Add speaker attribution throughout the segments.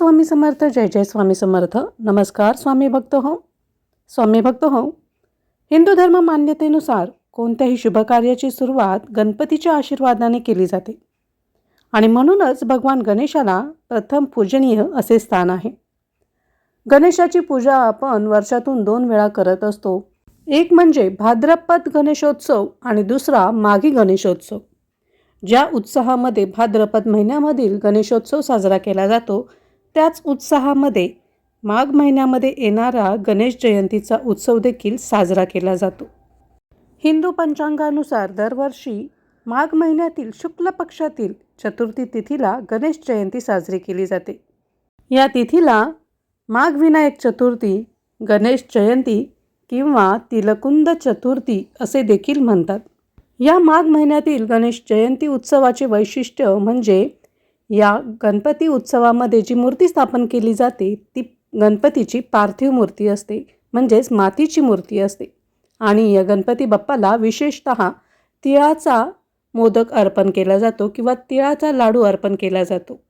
Speaker 1: स्वामी समर्थ जय जय स्वामी समर्थ. नमस्कार स्वामी भक्त हो. स्वामी भक्त हो. हिंदू धर्म मान्यतेनुसार कोणत्याही शुभकार्याची सुरुवात गणपतीच्या आशीर्वादाने केली जाते. आणि म्हणूनच भगवान गणेशाला प्रथम पूजनीय असे स्थान आहे. गणेशाची पूजा आपण वर्षातून दोन वेळा करत असतो. एक म्हणजे भाद्रपद गणेशोत्सव आणि दुसरा माघी गणेशोत्सव. ज्या उत्साहामध्ये भाद्रपद महिन्यामधील गणेशोत्सव साजरा केला जातो त्याच उत्साहामध्ये माघ महिन्यामध्ये येणारा गणेश जयंतीचा उत्सव देखील साजरा केला जातो. हिंदू पंचांगानुसार दरवर्षी माघ महिन्यातील शुक्ल पक्षातील चतुर्थी तिथीला गणेश जयंती साजरी केली जाते. या तिथीला माघ विनायक चतुर्थी गणेश जयंती किंवा तिलकुंद चतुर्थी असे देखील म्हणतात. या माघ महिन्यातील गणेश जयंती उत्सवाचे वैशिष्ट्य म्हणजे या गणपती उत्सवामध्ये जी मूर्ती स्थापन केली जाते ती गणपतीची पार्थिव मूर्ती असते म्हणजेच मातीची मूर्ती असते. आणि या गणपती बाप्पाला विशेषत तिळाचा मोदक अर्पण केला जातो किंवा तिळाचा लाडू अर्पण केला जातो.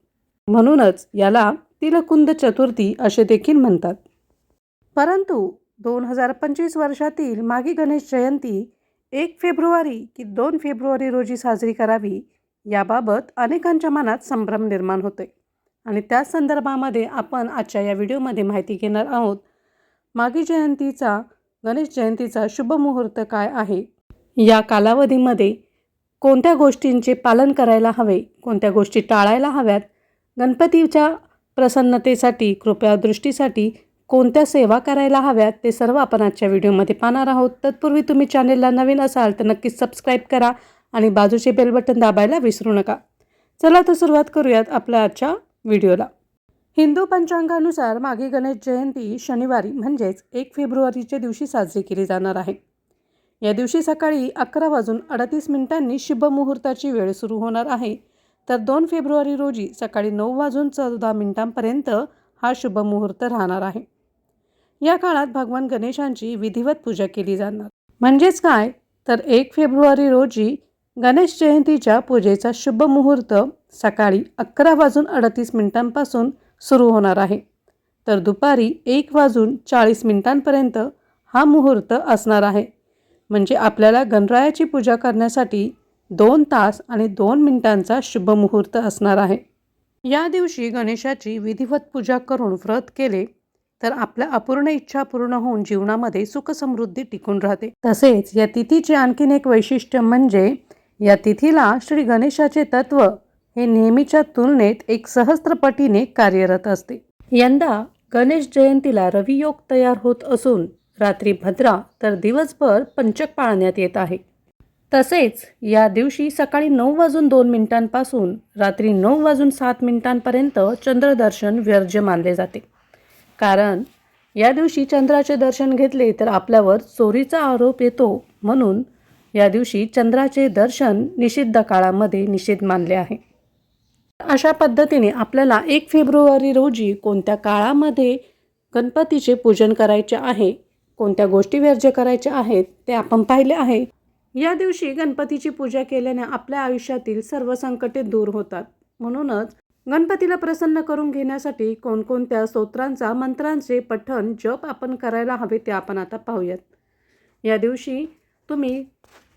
Speaker 1: म्हणूनच याला तिलकुंद चतुर्थी असे देखील म्हणतात. परंतु दोन हजार पंचवीस वर्षातील मागी गणेश जयंती एक फेब्रुवारी की दोन फेब्रुवारी रोजी साजरी करावी याबाबत अनेकांच्या मनात संभ्रम निर्माण होते आणि त्याच संदर्भामध्ये आपण आजच्या या व्हिडिओमध्ये माहिती घेणार आहोत मागी जयंतीचा गणेश जयंतीचा शुभ मुहूर्त काय आहे? या कालावधीमध्ये कोणत्या गोष्टींचे पालन करायला हवे कोणत्या गोष्टी टाळायला हव्यात गणपतीच्या प्रसन्नतेसाठी कृपयादृष्टीसाठी कोणत्या सेवा करायला हव्यात ते सर्व आपण आजच्या व्हिडिओमध्ये पाहणार आहोत. तत्पूर्वी तुम्ही चॅनेलला नवीन असाल तर नक्कीच सबस्क्राईब करा आणि बाजूचे बेल बटन दाबायला विसरू नका. चला तर सुरुवात करूयात आपल्या आजच्या व्हिडिओला. हिंदू पंचांगानुसार मागे गणेश जयंती शनिवारी म्हणजेच एक फेब्रुवारीच्या दिवशी साजरी केली जाणार आहे. या दिवशी सकाळी अकरा वाजून अडतीस मिनिटांनी शुभमुहूर्ताची वेळ सुरू होणार आहे. तर दोन फेब्रुवारी रोजी सकाळी नऊ वाजून चौदा मिनिटांपर्यंत हा शुभमुहूर्त राहणार आहे. या काळात भगवान गणेशांची विधिवत पूजा केली जाणार. म्हणजेच काय? तर एक फेब्रुवारी रोजी गणेश जयंतीच्या पूजेचा शुभ मुहूर्त सकाळी अकरा वाजून अडतीस मिनिटांपासून सुरू होणार आहे. तर दुपारी एक वाजून चाळीस मिनिटांपर्यंत हा मुहूर्त असणार आहे. म्हणजे आपल्याला गणरायाची पूजा करण्यासाठी दोन तास आणि दोन मिनिटांचा शुभ मुहूर्त असणार आहे. या दिवशी गणेशाची विधिवत पूजा करून व्रत केले तर आपल्या अपूर्ण इच्छा पूर्ण होऊन जीवनामध्ये सुखसमृद्धी टिकून राहते. तसेच या तिथीचे आणखीन एक वैशिष्ट्य म्हणजे या तिथीला श्री गणेशाचे तत्व हे नेहमीच्या तुलनेत एक सहस्त्रपटीने कार्यरत असते. यंदा गणेश जयंतीला रवियोग तयार होत असून रात्री भद्रा तर दिवसभर पंचक पाळण्यात येत आहे. तसेच या दिवशी सकाळी नऊ वाजून दोन मिनिटांपासून रात्री नऊ वाजून सात मिनिटांपर्यंत चंद्रदर्शन व्यर्ज मानले जाते. कारण या दिवशी चंद्राचे दर्शन घेतले तर आपल्यावर चोरीचा आरोप येतो म्हणून या दिवशी चंद्राचे दर्शन निषिद्ध काळामध्ये निषेध मानले आहे. अशा पद्धतीने आपल्याला एक फेब्रुवारी रोजी कोणत्या काळामध्ये गणपतीचे पूजन करायचे आहे कोणत्या गोष्टी वर्ज्य करायच्या आहेत ते आपण पाहिले आहे. या दिवशी गणपतीची पूजा केल्याने आपल्या आयुष्यातील सर्व संकटे दूर होतात. म्हणूनच गणपतीला प्रसन्न करून घेण्यासाठी कोणकोणत्या स्तोत्रांचा मंत्रांचे पठण जप आपण करायला हवे ते आपण आता पाहूयात. या दिवशी तुम्ही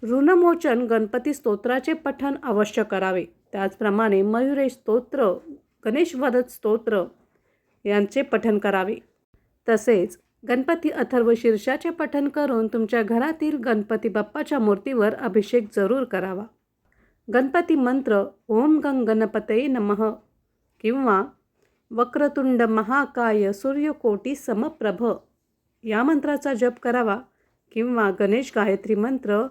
Speaker 1: ऋणमोचन गणपती स्तोत्राचे पठण अवश्य करावे. त्याचप्रमाणे मयुरेश स्तोत्र गणेशवदत स्तोत्र यांचे पठण करावे. तसेच गणपती अथर्व शीर्षाचे पठण करून तुमच्या घरातील गणपती बाप्पाच्या मूर्तीवर अभिषेक जरूर करावा. गणपती मंत्र ओम गंग गणपतये नमः किंवा वक्रतुंड महाकाय सूर्यकोटी समप्रभ या मंत्राचा जप करावा किंवा गणेश गायत्री मंत्र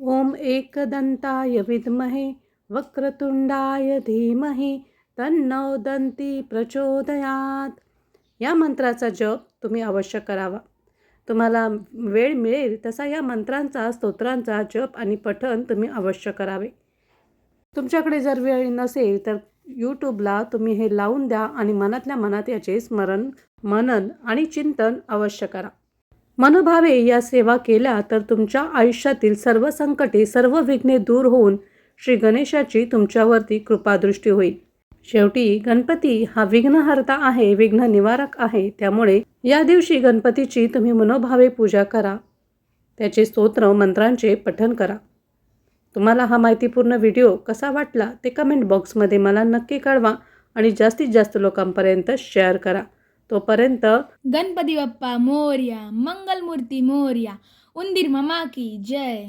Speaker 1: ओम एकदंताय विद्महे वक्रतुंडाय धीमहि तन्नो दंती प्रचोदयात. या मंत्राचा जप तुम्ही अवश्य करावा. तुम्हाला वेळ मिळेल तसा या मंत्रांचा स्तोत्रांचा जप आणि पठण तुम्ही अवश्य करावे. तुमच्याकडे जर वेळ नसेल तर यूट्यूबला तुम्ही हे लावून द्या आणि मनातल्या मनात याचे स्मरण मनन आणि चिंतन अवश्य करा. मनोभावे या सेवा केल्या तर तुमच्या आयुष्यातील सर्व संकटे सर्व विघ्ने दूर होऊन श्री गणेशाची तुमच्यावरती कृपादृष्टी होईल. शेवटी गणपती हा विघ्नहर्ता आहे विघ्न निवारक आहे. त्यामुळे या दिवशी गणपतीची तुम्ही मनोभावे पूजा करा. त्याचे स्तोत्र मंत्रांचे पठण करा. तुम्हाला हा माहितीपूर्ण व्हिडिओ कसा वाटला ते कमेंट बॉक्समध्ये मला नक्की कळवा आणि जास्तीत जास्त लोकांपर्यंत शेअर करा. तोपर्यंत
Speaker 2: गणपती बाप्पा मोर्या मंगलमूर्ती मोर्या उंदीर मामा की जय.